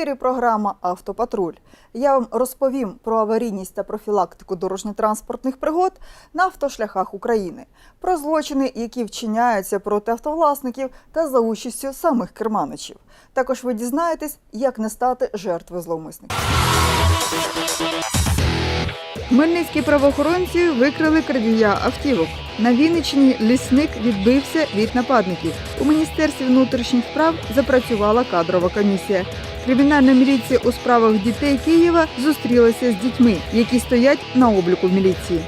ефірі програма Автопатруль. Я вам розповім про аварійність та профілактику дорожньо-транспортних пригод на автошляхах України, про злочини, які вчиняються проти автовласників та за участю самих керманичів. Також ви дізнаєтесь, як не стати жертвою зловмисників. Хмельницькі правоохоронці викрили крадія автівок. На Вінниччині лісник відбився від нападників. У міністерстві внутрішніх справ запрацювала кадрова комісія. Кримінальна міліція у справах дітей Києва зустрілася з дітьми, які стоять на обліку в міліції.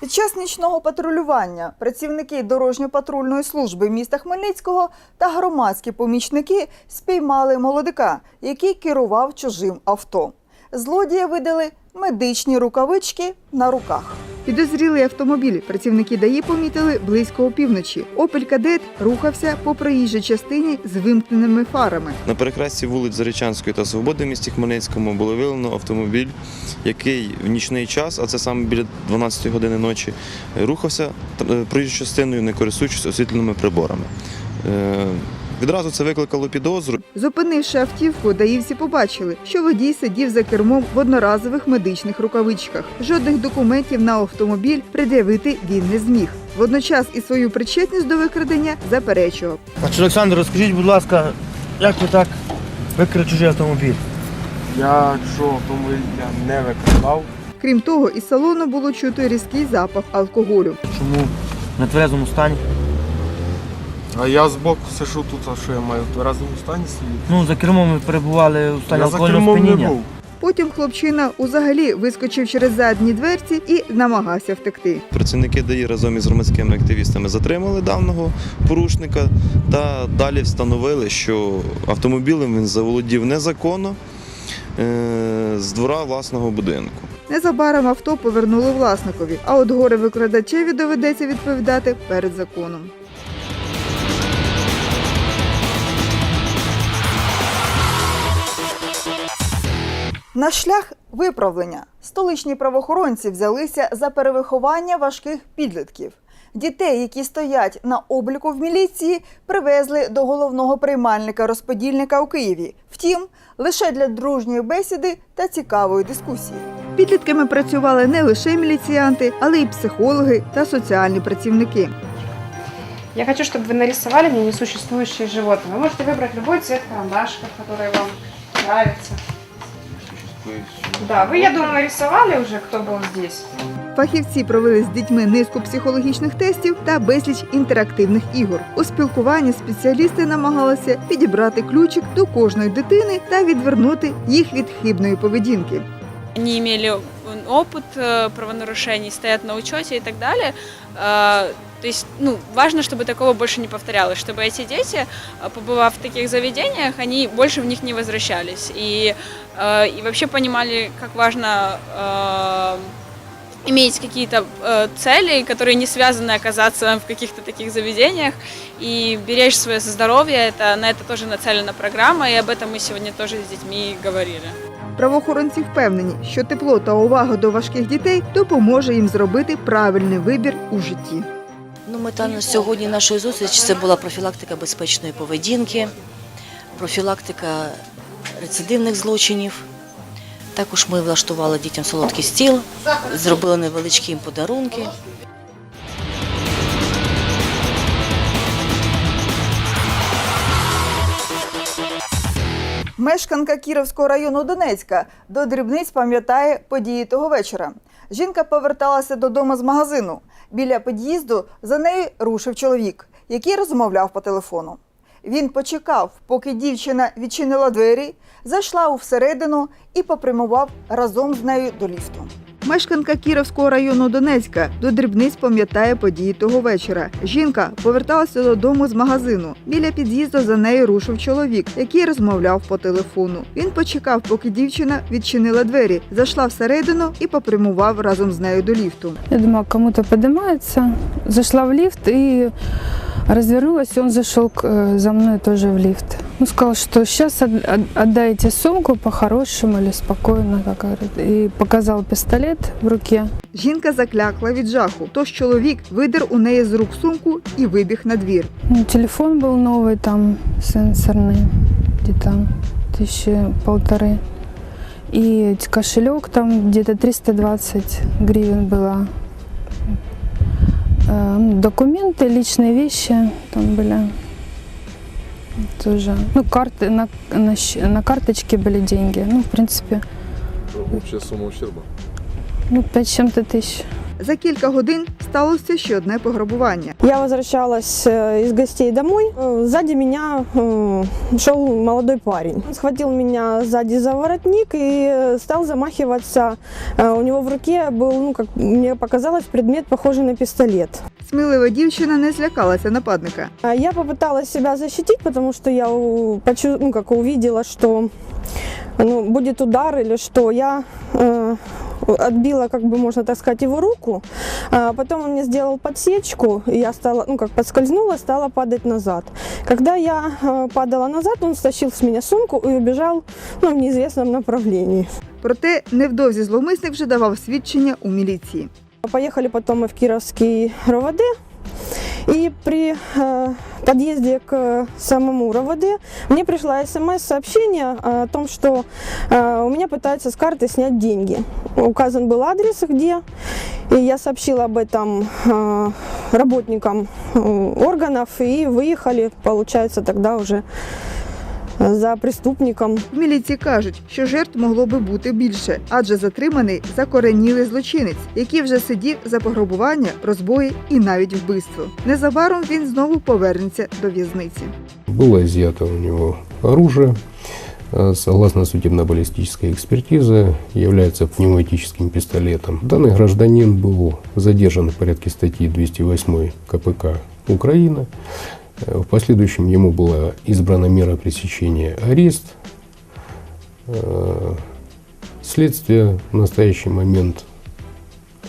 Під час нічного патрулювання працівники дорожньо-патрульної служби міста Хмельницького та громадські помічники спіймали молодика, який керував чужим авто. Злодія видали медичні рукавички на руках. Підозрілий автомобіль працівники ДАІ помітили близько опівночі. Опель кадет рухався по проїжджій частині з вимкненими фарами. На перехресті вулиць Зарічанської та Свободи в місті Хмельницькому було виявлено автомобіль, який в нічний час, а це саме біля 12 години ночі, рухався е, проїжджою частиною, не користуючись освітленими приборами. Відразу це викликало підозру. Зупинивши автівку, даївці побачили, що водій сидів за кермом в одноразових медичних рукавичках. Жодних документів на автомобіль пред'явити він не зміг. Водночас і свою причетність до викрадення заперечував. Олександр, розкажіть, будь ласка, як ви так викрили чужий автомобіль? Я що автомобіль я не викрадав. Крім того, із салону було чути різкий запах алкоголю. Чому на тверезому стані? А я збоку сижу тут, а що я маю разом стані сидіти? Ну, за кермом ви перебували у стані Я за алкогольного кермом не сп'яніння. був. Потім хлопчина узагалі вискочив через задні дверці і намагався втекти. Працівники ДАІ разом із громадськими активістами затримали даного порушника та далі встановили, що автомобілем він заволодів незаконно е, з двора власного будинку. Незабаром авто повернули власникові, а от горе викрадачеві доведеться відповідати перед законом. На шлях виправлення столичні правоохоронці взялися за перевиховання важких підлітків. Дітей, які стоять на обліку в міліції, привезли до головного приймальника розподільника у Києві. Втім, лише для дружньої бесіди та цікавої дискусії. Підлітками працювали не лише міліціянти, але й психологи та соціальні працівники. Я хочу, чтобы вы нарисовали мне несуществующее животное. Вы можете выбрать любой цвет карандашиков, который вам нравится. Да, вы, я думаю, нарисовали уже, кто был здесь. Фахівці провели з дітьми низку психологічних тестів та безліч інтерактивних ігор. У спілкуванні спеціалісти намагалися підібрати ключик до кожної дитини та відвернути їх від хибної поведінки. не имели опыт э, правонарушений, стоят на учете и так далее. Э, То есть, ну, важно, чтобы такого больше не повторялось, чтобы эти дети, э, побывав в таких заведениях, они больше в них не возвращались. И, э, и вообще понимали, как важно э, иметь какие-то э, цели, которые не связаны оказаться в каких-то таких заведениях, и беречь свое здоровье, это, на это тоже нацелена программа, и об этом мы сегодня тоже с детьми говорили. Правоохоронці впевнені, що тепло та увага до важких дітей допоможе їм зробити правильний вибір у житті. Ну, мета на сьогодні нашої зустрічі це була профілактика безпечної поведінки, профілактика рецидивних злочинів. Також ми влаштували дітям солодкий стіл, зробили невеличкі їм подарунки. Мешканка Кіровського району Донецька до дрібниць пам'ятає події того вечора. Жінка поверталася додому з магазину. Біля під'їзду за нею рушив чоловік, який розмовляв по телефону. Він почекав, поки дівчина відчинила двері, зайшла у всередину і попрямував разом з нею до ліфту. Мешканка Кіровського району Донецька до дрібниць пам'ятає події того вечора. Жінка поверталася додому з магазину. Біля під'їзду за нею рушив чоловік, який розмовляв по телефону. Він почекав, поки дівчина відчинила двері, зайшла всередину і попрямував разом з нею до ліфту. Я думала, кому-то поднимается. Зашла в лифт и развернулась, и он зашел к- э, за мной тоже в лифт. Он сказал, что сейчас отдайте сумку по-хорошему или спокойно, как говорит. И показал пистолет в руке. Жінка заклякла від жаху, тож чоловік видер у неї з рук сумку і вибіг на двір. Ну, телефон был новый, там, сенсорный, где-то тысячи полторы. И кошелек там где-то 320 гривен было. Э, ну, Документы, личные вещи там были. Тоже. Ну, карты, на, на, щ- на карточке были деньги. Ну, в принципе, Общая сумма ущерба. ну, 5 с чем-то тысяч. За кілька годин сталося ще одне пограбування. Я возвращалась э, из гостей домой. Э, Сзади меня э, шел молодой парень. Он схватил меня сзади за воротник и э, стал замахиваться. Э, У него в руке был, ну, как мне показалось, предмет, похожий на пистолет. Смілива дівчина не злякалася нападника. А Я попыталась себя защитить, потому что я у- почу- ну, как увидела, что ну, будет удар или что. Я э, отбила, как бы можно так сказать, его руку. А потом он мне сделал подсечку, и я стала, ну как подскользнула, стала падать назад. Когда я э, падала назад, он стащил с меня сумку и убежал ну, в неизвестном направлении. Проте невдовзі зловмисник вже давав свідчення у міліції. Поехали потом мы в Кировский РОВД. И при э, подъезде к самому РОВД мне пришла смс-сообщение о том, что э, у меня пытаются с карты снять деньги. Указан был адрес, где. И я сообщила об этом э, работникам э, органов и выехали, получается, тогда уже э, за преступником. В міліції кажуть, що жертв могло би бути більше, адже затриманий закоренілий злочинець, який вже сидів за пограбування, розбої і навіть вбивство. Незабаром він знову повернеться до в'язниці. Было изъято у него оружие. Э, Согласно судебно-баллистической экспертизы, является пневматическим пистолетом. Данный гражданин был задержан в порядке статьи 208 КПК Украины. Э, В последующем ему была избрана мера пресечения арест. Э, Следствие в настоящий момент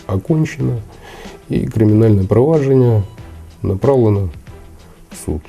окончено и криминальное проваджение направлено в суд.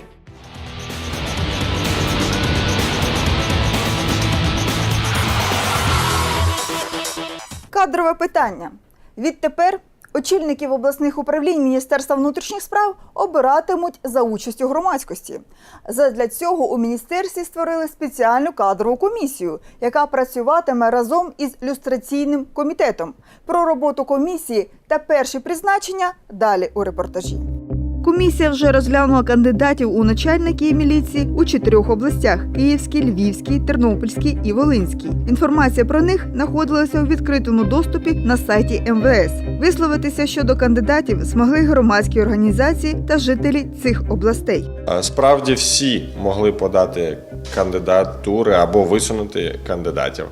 Кадрове питання. Відтепер очільників обласних управлінь Міністерства внутрішніх справ обиратимуть за участю громадськості. Задля цього у міністерстві створили спеціальну кадрову комісію, яка працюватиме разом із люстраційним комітетом. Про роботу комісії та перші призначення далі у репортажі. Комісія вже розглянула кандидатів у начальники міліції у чотирьох областях: Київській, Львівській, Тернопільській і Волинській. Інформація про них знаходилася у відкритому доступі на сайті МВС. Висловитися щодо кандидатів змогли громадські організації та жителі цих областей. Справді всі могли подати кандидатури або висунути кандидатів.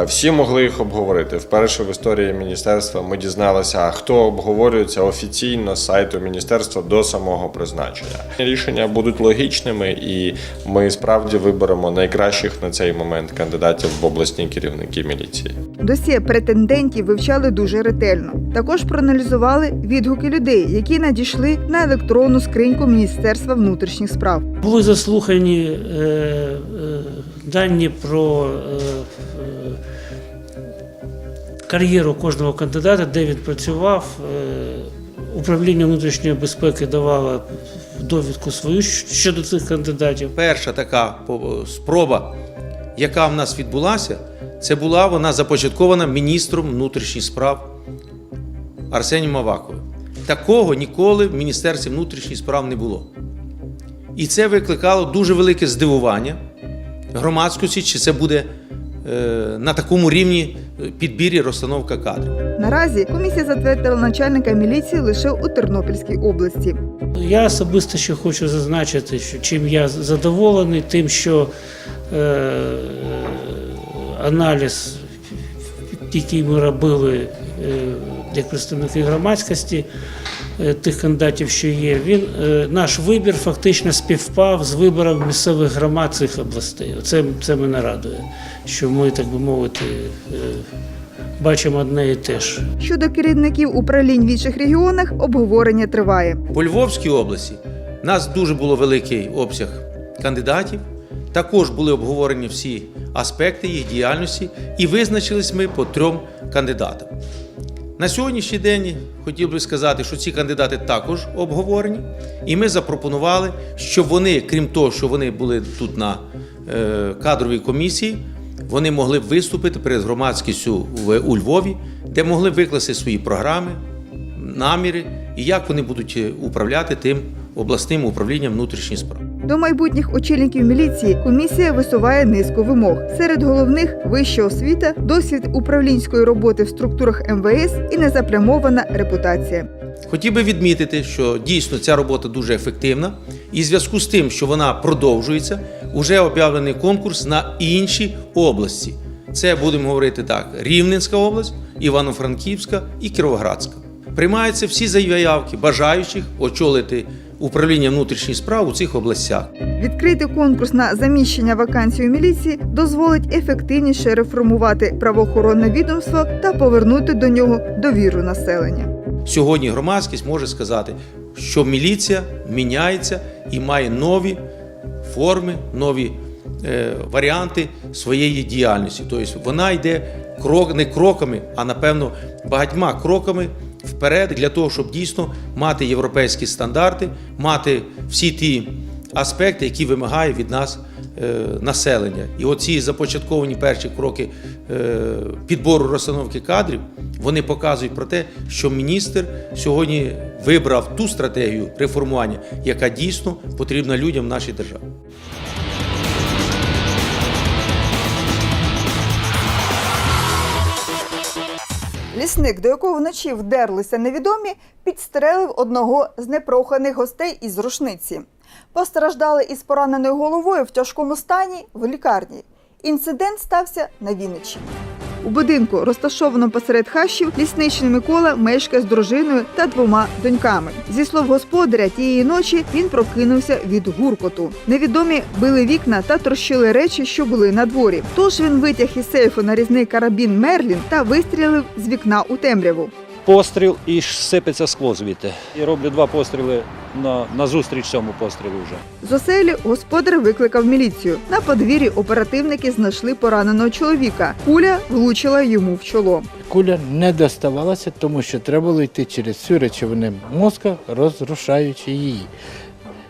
Всі могли їх обговорити. Вперше в історії міністерства ми дізналися, хто обговорюється офіційно з сайту міністерства до самого призначення. Рішення будуть логічними, і ми справді виберемо найкращих на цей момент кандидатів в обласні керівники міліції. Досі претендентів вивчали дуже ретельно. Також проаналізували відгуки людей, які надійшли на електронну скриньку Міністерства внутрішніх справ. Були заслухані е, е, дані про е, кар'єру кожного кандидата, де він працював. Е, Управління внутрішньої безпеки давало довідку свою щодо цих кандидатів. Перша така спроба, яка в нас відбулася, це була вона започаткована міністром внутрішніх справ Арсенієм Аваковим. Такого ніколи в Міністерстві внутрішніх справ не було. І це викликало дуже велике здивування громадськості, чи це буде е, на такому рівні підбір і розстановка кадрів. Наразі комісія затвердила начальника міліції лише у Тернопільській області. Я особисто ще хочу зазначити, що чим я задоволений, тим, що е, аналіз, який ми робили е, як представники громадськості, е, тих кандидатів, що є, він е, наш вибір фактично співпав з вибором місцевих громад цих областей. Це, це мене радує, що ми, так би мовити, е, бачимо одне і те ж. Щодо керівників управлінь в інших регіонах обговорення триває. По Львовській області в нас дуже було великий обсяг кандидатів, Також були обговорені всі аспекти їх діяльності і визначились ми по трьом кандидатам. На сьогоднішній день хотів би сказати, що ці кандидати також обговорені, і ми запропонували, щоб вони, крім того, що вони були тут на е, кадровій комісії, вони могли б виступити перед громадськістю у Львові, де могли викласти свої програми, наміри і як вони будуть е, управляти тим обласним управлінням внутрішніх справ. До майбутніх очільників міліції комісія висуває низку вимог. Серед головних вища освіта, досвід управлінської роботи в структурах МВС і незаплямована репутація. Хотів би відмітити, що дійсно ця робота дуже ефективна, і в зв'язку з тим, що вона продовжується, вже об'явлений конкурс на інші області. Це будемо говорити так: Рівненська область, Івано-Франківська і Кіровоградська. Приймаються всі заявки бажаючих очолити управління внутрішніх справ у цих областях. Відкрити конкурс на заміщення вакансій у міліції дозволить ефективніше реформувати правоохоронне відомство та повернути до нього довіру населення. Сьогодні громадськість може сказати, що міліція міняється і має нові форми, нові е, варіанти своєї діяльності. Тобто вона йде крок, не кроками, а напевно багатьма кроками вперед для того, щоб дійсно мати європейські стандарти, мати всі ті аспекти, які вимагає від нас е, населення. І оці започатковані перші кроки е, підбору розстановки кадрів, вони показують про те, що міністр сьогодні вибрав ту стратегію реформування, яка дійсно потрібна людям в нашій державі. Лісник, до якого вночі вдерлися невідомі, підстрелив одного з непроханих гостей із рушниці. Постраждали із пораненою головою в тяжкому стані в лікарні. Інцидент стався на Вінниччині. У будинку, розташованому посеред хащів, лісничний Микола мешкає з дружиною та двома доньками. Зі слов господаря, тієї ночі він прокинувся від гуркоту. Невідомі били вікна та трощили речі, що були на дворі. Тож він витяг із сейфу нарізний карабін Мерлін та вистрілив з вікна у темряву. Постріл і сипеться скло звідти. І роблю два постріли на, на зустріч цьому пострілу вже. З оселі господар викликав міліцію. На подвір'ї оперативники знайшли пораненого чоловіка. Куля влучила йому в чоло. Куля не доставалася, тому що треба було йти через всю речовину мозка, розрушаючи її.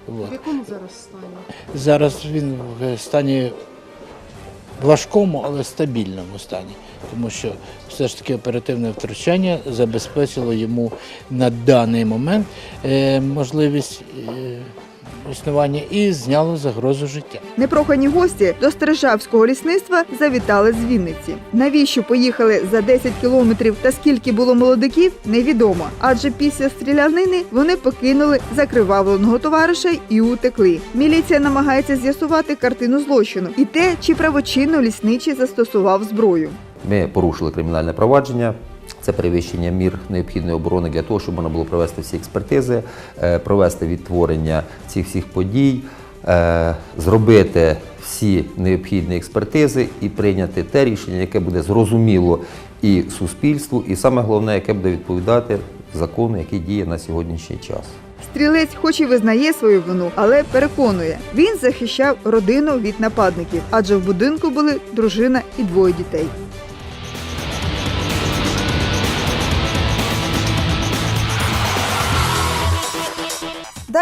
От. якому зараз стані? Зараз він в стані важкому, але стабільному стані, тому що все ж таки оперативне втручання забезпечило йому на даний момент е, можливість е, існування і зняло загрозу життя. Непрохані гості до Стрижавського лісництва завітали з Вінниці. Навіщо поїхали за 10 кілометрів та скільки було молодиків, невідомо. Адже після стрілянини вони покинули закривавленого товариша і утекли. Міліція намагається з'ясувати картину злочину і те, чи правочинно лісничий застосував зброю. Ми порушили кримінальне провадження. Це перевищення мір необхідної оборони для того, щоб можна було провести всі експертизи, е, провести відтворення цих всіх подій, е, зробити всі необхідні експертизи і прийняти те рішення, яке буде зрозуміло і суспільству, і саме головне, яке буде відповідати закону, який діє на сьогоднішній час. Стрілець, хоч і визнає свою вину, але переконує, він захищав родину від нападників, адже в будинку були дружина і двоє дітей.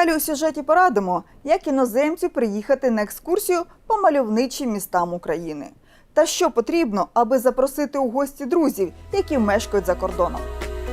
Далі у сюжеті порадимо, як іноземцю приїхати на екскурсію по мальовничим містам України. Та що потрібно, аби запросити у гості друзів, які мешкають за кордоном.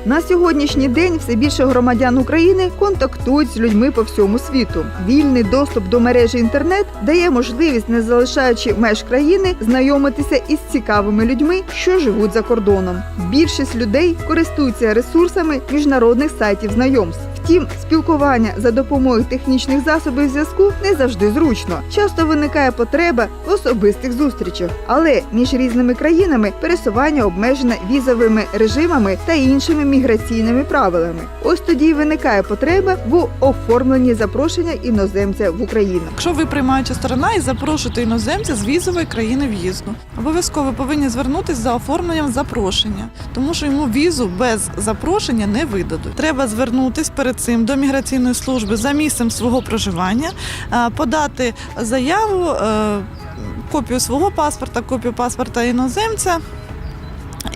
На сьогоднішній день все більше громадян України контактують з людьми по всьому світу. Вільний доступ до мережі інтернет дає можливість, не залишаючи меж країни, знайомитися із цікавими людьми, що живуть за кордоном. Більшість людей користуються ресурсами міжнародних сайтів знайомств. Втім, спілкування за допомогою технічних засобів зв'язку не завжди зручно. Часто виникає потреба в особистих зустрічах, але між різними країнами пересування обмежене візовими режимами та іншими міграційними правилами. Ось тоді й виникає потреба в оформленні запрошення іноземця в Україну. Якщо ви приймаюча сторона і запрошуєте іноземця з візової країни в'їзду, обов'язково повинні звернутися за оформленням запрошення, тому що йому візу без запрошення не видадуть. Треба звернутись перед перед цим до міграційної служби за місцем свого проживання, е, подати заяву, е, копію свого паспорта, копію паспорта іноземця.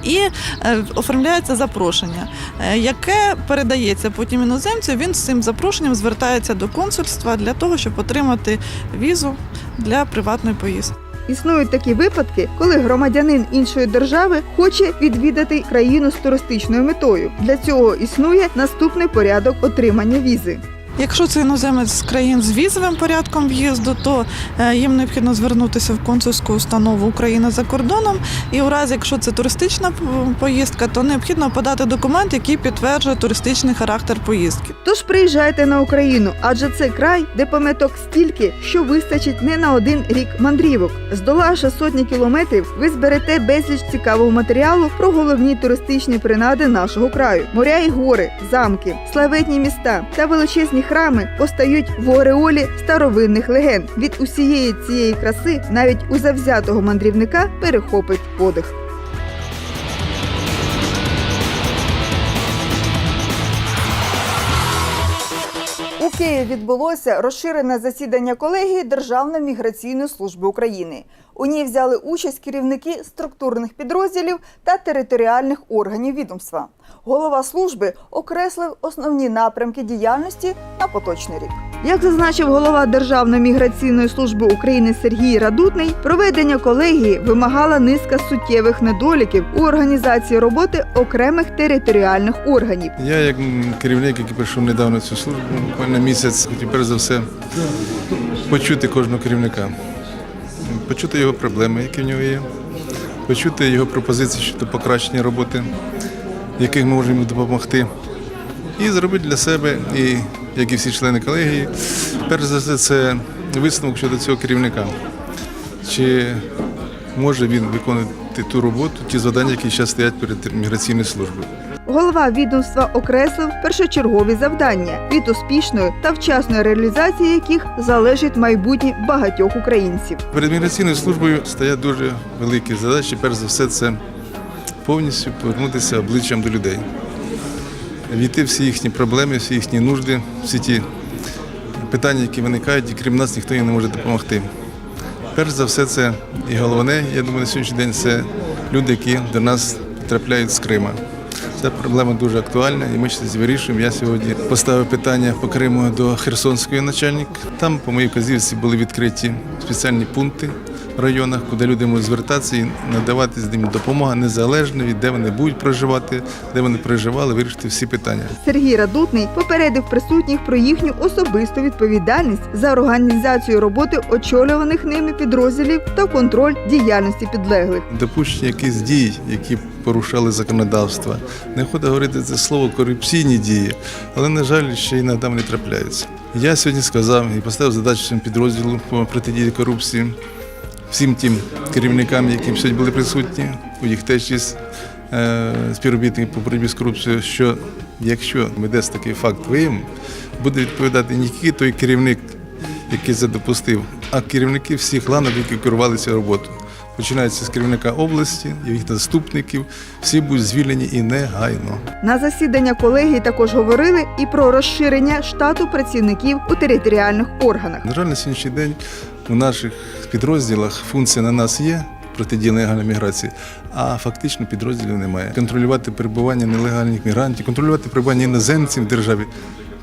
І е, оформляється запрошення, яке передається потім іноземцю. Він з цим запрошенням звертається до консульства для того, щоб отримати візу для приватної поїздки. Існують такі випадки, коли громадянин іншої держави хоче відвідати країну з туристичною метою. Для цього існує наступний порядок отримання візи. Якщо це іноземець з країн з візовим порядком в'їзду, то е, їм необхідно звернутися в консульську установу України за кордоном. І у разі, якщо це туристична поїздка, то необхідно подати документ, який підтверджує туристичний характер поїздки. Тож приїжджайте на Україну, адже це край, де пам'яток стільки, що вистачить не на один рік мандрівок. Здолавши сотні кілометрів, ви зберете безліч цікавого матеріалу про головні туристичні принади нашого краю: моря і гори, замки, славетні міста та величезні храми постають в ореолі старовинних легенд. Від усієї цієї краси навіть у завзятого мандрівника перехопить подих. У Києві відбулося розширене засідання колегії Державної міграційної служби України. У ній взяли участь керівники структурних підрозділів та територіальних органів відомства. Голова служби окреслив основні напрямки діяльності на поточний рік. Як зазначив голова Державної міграційної служби України Сергій Радутний, проведення колегії вимагала низка суттєвих недоліків у організації роботи окремих територіальних органів. Я, як керівник, який прийшов недавно цю службу, буквально місяць, хотів перш за все почути кожного керівника, почути його проблеми, які в нього є, почути його пропозиції щодо покращення роботи, яких ми можемо допомогти, і зробити для себе, і як і всі члени колегії, перш за все, це висновок щодо цього керівника. Чи може він виконувати ту роботу, ті завдання, які зараз стоять перед міграційною службою. Голова відомства окреслив першочергові завдання, від успішної та вчасної реалізації яких залежить майбутнє багатьох українців. Перед міграційною службою стоять дуже великі задачі. Перш за все, це повністю повернутися обличчям до людей, війти всі їхні проблеми, всі їхні нужди, всі ті питання, які виникають, і крім нас ніхто їм не може допомогти. Перш за все, це і головне, я думаю, на сьогоднішній день це люди, які до нас трапляють з Крима. Ця проблема дуже актуальна, і ми щось вирішуємо. Я сьогодні поставив питання по Криму до Херсонської начальника. Там, по моїй вказівці, були відкриті спеціальні пункти в районах, куди люди можуть звертатися і надавати з ним допомогу незалежно від де вони будуть проживати, де вони проживали, вирішити всі питання. Сергій Радутний попередив присутніх про їхню особисту відповідальність за організацію роботи очолюваних ними підрозділів та контроль діяльності підлеглих. допущення якихось дій, які порушали законодавство. Не хочу говорити це слово корупційні дії, але, на жаль, ще іноді вони трапляються. Я сьогодні сказав і поставив задачу цьому підрозділу по протидії корупції, всім тим керівникам, які сьогодні були присутні, у їх теж є е, співробітники по боротьбі з корупцією, що якщо ми десь такий факт виявимо, буде відповідати не тільки той керівник, який це допустив, а керівники всіх ланок, які керували цією роботою. Починається з керівника області, їх заступників, всі будуть звільнені і негайно. На засідання колегії також говорили і про розширення штату працівників у територіальних органах. На жаль, на сьогоднішній день у наших підрозділах функція на нас є протидія нелегальної міграції, а фактично підрозділів немає. Контролювати перебування нелегальних мігрантів, контролювати перебування іноземців в державі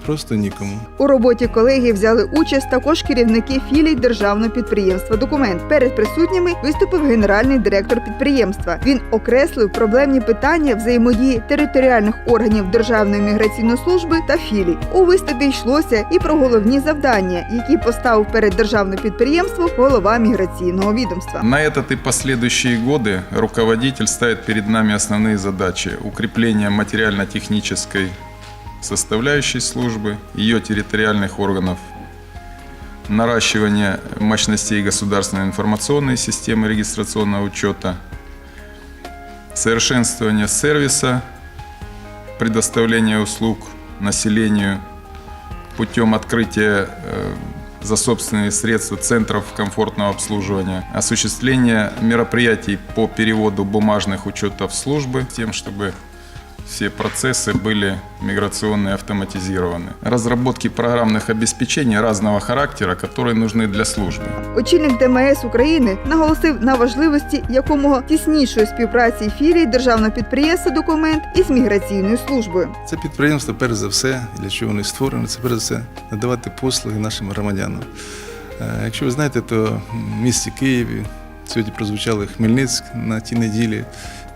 просто нікому. У роботі колегії взяли участь також керівники філій державного підприємства Документ. Перед присутніми виступив генеральний директор підприємства. Він окреслив проблемні питання взаємодії територіальних органів Державної міграційної служби та філій. У виступі йшлося і про головні завдання, які поставив перед державним підприємством голова міграційного відомства. На этот и последующие годы руководитель ставит перед нами основные задачи – укрепление материально-технической составляющей службы, ее территориальных органов, наращивание мощностей государственной информационной системы регистрационного учета, совершенствование сервиса, предоставление услуг населению путем открытия э, за собственные средства центров комфортного обслуживания, осуществление мероприятий по переводу бумажных учетов службы, тем, чтобы все процессы были миграционные автоматизированы. Разработки программных обеспечений разного характера, которые нужны для службы. Очільник ДМС України наголосив на важливості якомога тіснішої співпраці філії державного підприємства «Документ» із міграційною службою. Це підприємство, перш за все, для чого воно і створено, це перш за все надавати послуги нашим громадянам. Е, Якщо ви знаєте, то в місті Києві сьогодні прозвучали Хмельницьк на тій неділі,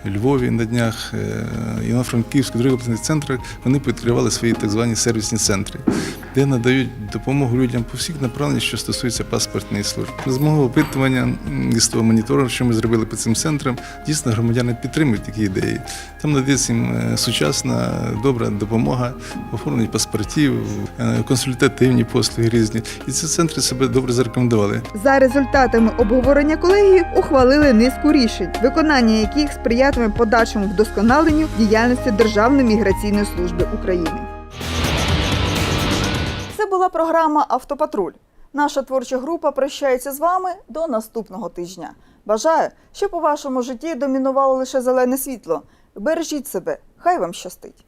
Львові на днях, е, Івано-Франківську, других обласних центрах вони відкривали свої так звані сервісні центри, де надають допомогу людям по всіх направленнях, що стосується паспортної служби. З мого опитування і того моніторингу, що ми зробили по цим центрам, дійсно громадяни підтримують такі ідеї. Там надається їм е, сучасна, добра допомога, оформлення паспортів, е, консультативні послуги різні. І ці центри себе добре зарекомендували. За результатами обговорення колегії ухвалили низку рішень, виконання яких сприятиме подальшому вдосконаленню діяльності Державної міграційної служби України. Це була програма Автопатруль. Наша творча група прощається з вами до наступного тижня. Бажаю, щоб у вашому житті домінувало лише зелене світло. Бережіть себе, хай вам щастить!